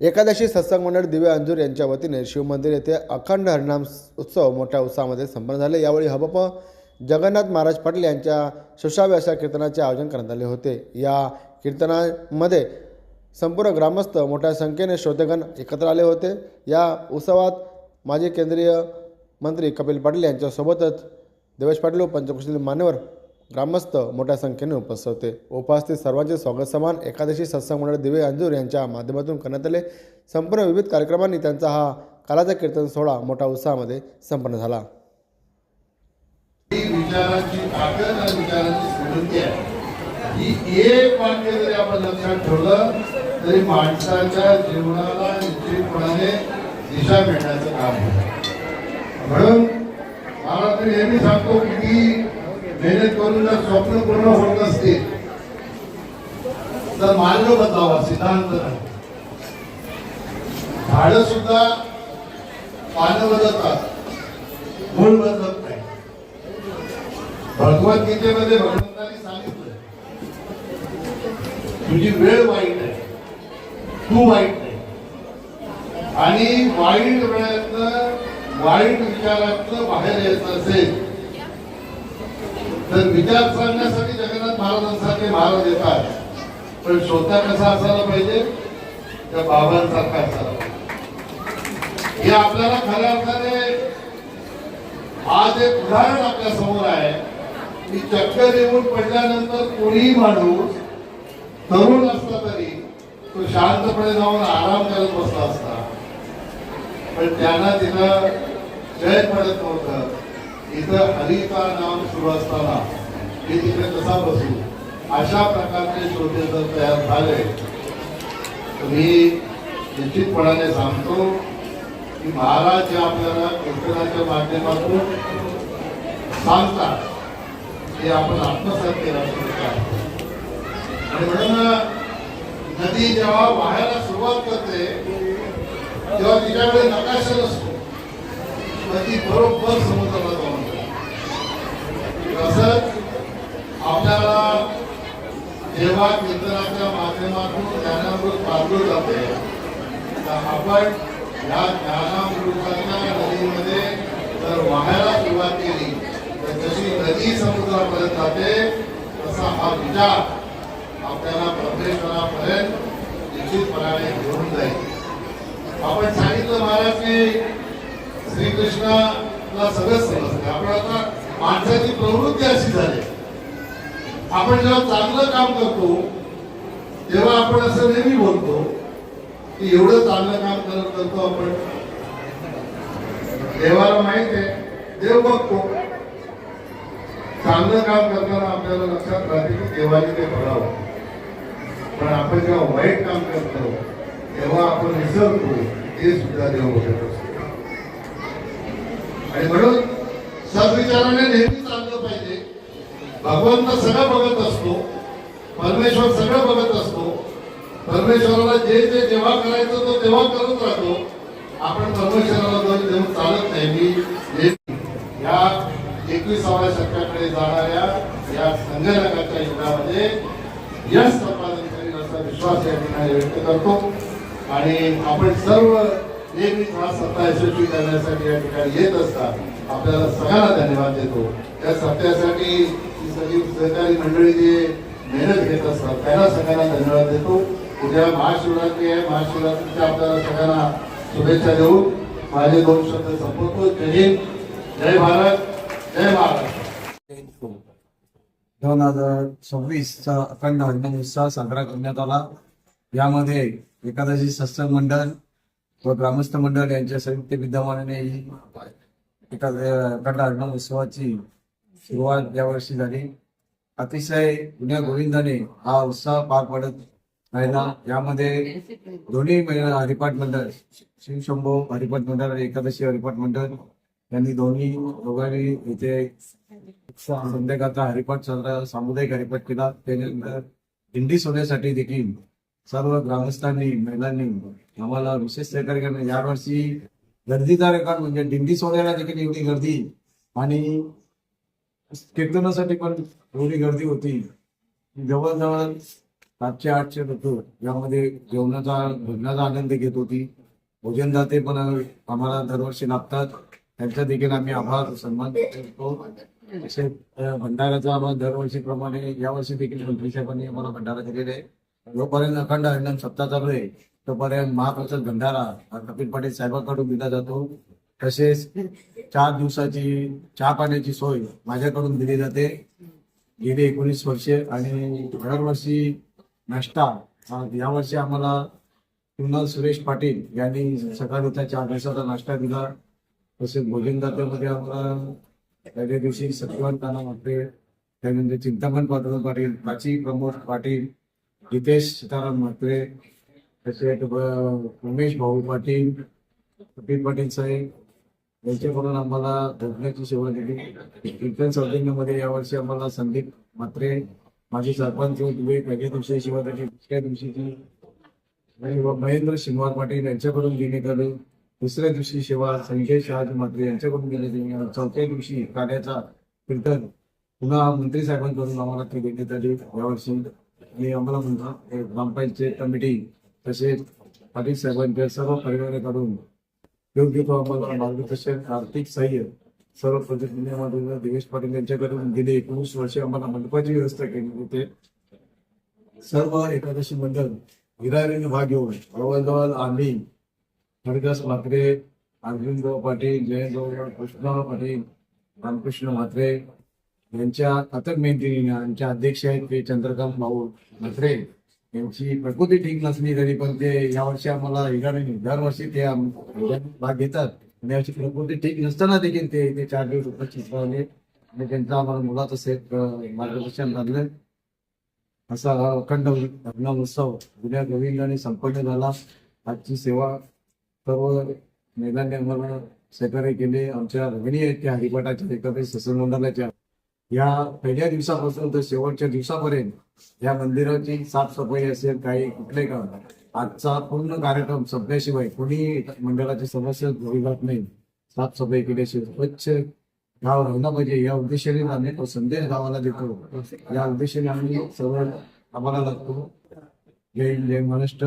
एकादशी सत्संग मंडळ दिव्य अंजूर यांच्या वतीने शिवमंदिर येथे अखंड हरिनाम उत्सव मोठ्या उत्साहामध्ये संपन्न झाले. यावेळी हबप जगन्नाथ महाराज पाटील यांच्या सुशाव्याशा कीर्तनाचे आयोजन करण्यात आले होते. या कीर्तनामध्ये संपूर्ण ग्रामस्थ मोठ्या संख्येने श्रोतेगण एकत्र आले होते. या उत्सवात माजी केंद्रीय मंत्री कपिल पाटील यांच्यासोबतच देवेश पाटील व पंचकृषीतील मान्यवर ग्रामस्थ मोठ्या संख्येने उपस्थित होते. उपस्थित सर्वांचे स्वागत समान एकादशी सत्संग मंडळ दिवे अंजूर यांच्या माध्यमातून करण्यात आले. संपूर्ण विविध कार्यक्रमांनी त्यांचा हा कालाचा कीर्तन सोहळा मोठ्या उत्साहामध्ये संपन्न झाला. ही एक वाक्य जरी आपण लक्षात ठेवलं तरी माणसाच्या जीवनाला निश्चितपणाने दिशा मिळण्याचं काम होतं. म्हणून मला तरी हे मी सांगतो की मेहनत करून जर स्वप्न पूर्ण होत नसते तर मार्ग बदलावा सिद्धांत नाही. झाडं सुद्धा पानं बदलतात मूळ बदलत नाही. भगवद्गीतेमध्ये भगवंतांनी सांगितलं तुझी वेळ वाईट आहे तू वाईट नाही. आणि वाईट वेळातनं वाईट विचारातनं बाहेर यायचं असेल तर विचार सांगण्यासाठी जगन्नाथ महाराजांसारखे महाराज येतात. पण श्रोता कसा असायला पाहिजे? त्या बाबांसारखा असायला पाहिजे. हे आपल्याला खऱ्या अर्थाने आज एक उदाहरण आपल्यासमोर आहे. की चक्कर येऊन पडल्यानंतर कोणीही माणूस तरुण असला तरी तो शांतपणे जाऊन आराम करत बसला असता. पण त्यांना तिथं जय पडत नव्हतं. इथं हरिता नाम सुरू असताना हे तिकडे कसा बसू अशा प्रकारचे श्रोते जर तयार झाले तर मी निश्चितपणाने सांगतो की महाराज जे आपल्याला कीर्तनाच्या माध्यमातून सांगतात ते आपण आत्मसात केलं आणि म्हणून नदी जेव्हा वाहायला सुरुवात करते तेव्हा तिच्याकडे नकाशा नसतो. नदी बरोबर समुद्राला जाऊन जाते. तसंच आपल्याला सेवा केंद्राच्या माध्यमातून ज्ञानामृत पाजलं जाते. तर आपण या ज्ञानामृताच्या नदीमध्ये जर वाहायला सुरुवात केली तर जशी नदी समुद्रापर्यंत जाते तसा हा विचार आपल्याला परमेश्वरापर्यंत निश्चितपणाने घेऊन जाईल. आपण सांगितलं महाराज की श्रीकृष्णाला सगळं समजते. आपण आता माणसाची प्रवृत्ती अशी झाली. आपण जेव्हा चांगलं काम करतो तेव्हा आपण असं नेहमी बोलतो की एवढं चांगलं काम करत करतो आपण. देवाला माहीत आहे देव बघतो. चांगलं काम करताना आपल्याला लक्षात राहते की देवाने ते बघावं. पण आपण जेव्हा वाईट काम करतो तेव्हा आपण विसरतो. ते सुद्धा देव बघत असतो. आणि म्हणून सद्विचाराने नेहमी चाललं पाहिजे. भगवंत सगळं बघत असतो परमेश्वर सगळं बघत असतो परमेश्वराला जे जे जेव्हा करायचं तो तेव्हा करत राहतो. आपण परमेश्वराला दोष देऊन चालत नाही. मी या एकविसाव्या शतकाकडे जाणाऱ्या या संगणकाच्या युगामध्ये यश संपादन करेल असा विश्वास या ठिकाणी व्यक्त करतो. आणि आपण सर्व नेहमीच हा सत्ता यशस्वी करण्यासाठी या ठिकाणी येत असतात आपल्याला सगळ्यांना धन्यवाद देतो. त्या सत्यासाठी ही सहकारी मंडळी जे मेहनत घेत असतात त्यांना सगळ्यांना धन्यवाद देतो. उद्या महाशिवरात्री आहे. महाशिवरात्रीच्या आपल्याला सगळ्यांना शुभेच्छा देऊ. माझे दोन शब्द संपवतो. जय हिंद. जय भारत. जय महाराष्ट्र दोन हजार सव्वीसचा अखंड हरिनाम उत्सव साजरा करण्यात आला. यामध्ये एकादशी सत्संग मंडळ व ग्रामस्थ मंडळ यांच्या संयुक्त विद्यमानाने ही एका अखंड हरिनाम उत्सवाची सुरुवात यावर्षी झाली. अतिशय गुन्ह्या गोविंदाने हा उत्साह पार पडत राहिला. यामध्ये दोन्ही महिला हरिपाठ मंडळ शिवशंभो हरिपाठ मंडळ आणि एकादशी हरिपाठ मंडळ यांनी दोन्ही दोघांनी इथे संध्याकाळचा हरिपाठ साजरा सामुदायिक हरिपाठ केला. त्यानंतर दिंडी सोडण्यासाठी देखील सर्व ग्रामस्थांनी महिलांनी आम्हाला विशेष सहकार्य करणे. यावर्षी गर्दीचा रेकॉर्ड म्हणजे दिंडी सोडायला देखील एवढी गर्दी आणि कीर्तनासाठी पण एवढी गर्दी होती. जवळजवळ सातशे आठशे लोक यामध्ये जेवणाचा भोजनाचा आनंद घेत होती. भोजनदाते पण आम्हाला दरवर्षी लाभतात त्यांचा देखील आम्ही आभार सन्मान करतो. तसेच भंडाराचा आम्हाला दरवर्षीप्रमाणे यावर्षी देखील मंत्री साहेबांनी आम्हाला भंडारा दिलेला आहे. जोपर्यंत अखंड हरिनाम सत्ता चालू आहे तोपर्यंत महाप्रसाद भंडारा हा कपिल पाटील साहेबांकडून दिला जातो. तसेच चार दिवसाची चहा पाण्याची सोय माझ्याकडून दिली जाते. गेली एकोणीस वर्षे आणि दरवर्षी नाश्ता हा यावर्षी आम्हाला कुणाल सुरेश पाटील यांनी सकाळी त्याच्या अभ्यासाचा नाश्ता दिला. तसेच भोजनदात्यामध्ये आम्हाला पहिल्या दिवशी सत्यवान काना म्हात्रे त्यानंतर चिंतामण पाटील पाटील प्राची प्रमोद पाटील जितेश सीताराम म्हात्रे तसेच उमेश भाऊ पाटील कपिल पाटील साहेब यांच्याकडून आम्हाला भोजनाची सेवा दिली. कीर्तनमध्ये यावर्षी आम्हाला संदीप म्हात्रे माझे सरपंच दुबे पहिल्या दिवशी शिवाजी दुसऱ्या दिवशीची आणि महेंद्र शिंगवार पाटील यांच्याकडून गेली आलं दुसऱ्या दिवशी सेवा संजय शहाजी म्हात्रे यांच्याकडून गेले आली चौथ्या दिवशी कार्याचा कीर्तन पुन्हा मंत्री साहेबांकडून आम्हाला ती देण्यात आली. यावर्षी आणि आम्हाला म्हणतात ग्रामपंचायत कमिटी तसेच पाटील साहेबांच्या सर्व परिवाराकडून योग्य तो आम्हाला मार्गदर्शन आर्थिक सहाय्य सर्व पद्धतीने दिवेश पाटील यांच्याकडून गेले एकोणीस वर्षे आम्हाला मंडपाची व्यवस्था केली होते. सर्व एकादशी मंडळ हिरारीने भाग घेऊन जवळजवळ आम्ही हरिदास म्हात्रे अरविंद पाटील जयंत कृष्णराव पाटील रामकृष्ण म्हात्रे यांच्या अथक मेहनतीने आमच्या अध्यक्ष आहेत ते चंद्रकांत भाऊ म्हात्रे. यांची प्रकृती ठीक नसली तरी पण ते यावर्षी आम्हाला हिरारीने दरवर्षी ते भाग घेतात आणि याची प्रकृती ठीक नसताना देखील ते इथे चार दिवस उपस्थित राहिले. आणि त्यांचं आम्हाला मुलाचं सेट मार्गदर्शन लागलं. असा हा अखंड हरिनाम उत्सव जुन्या गोविंदाने संपन्न झाला. आजची सेवा सर्व महिलांनी आम्हाला सहकार्य केले. आमच्या रविणी आहेत त्या हरिपाठाच्या एका ससन मंडळाच्या या पहिल्या दिवसापासून तर शेवटच्या दिवसापर्यंत या मंदिराची साफसफाई असेल काही कुठले काम आजचा पूर्ण कार्यक्रम संपल्याशिवाय कोणी मंडळाची सदस्य घरी जात नाही. साफसफाई केल्याशिवाय स्वच्छ गाव राहिला पाहिजे. या उद्देशाने आम्ही तो संदेश गावाला देतो. या उद्देशाने आम्ही सर्व आम्हाला लागतो. जय जय महाराष्ट्र.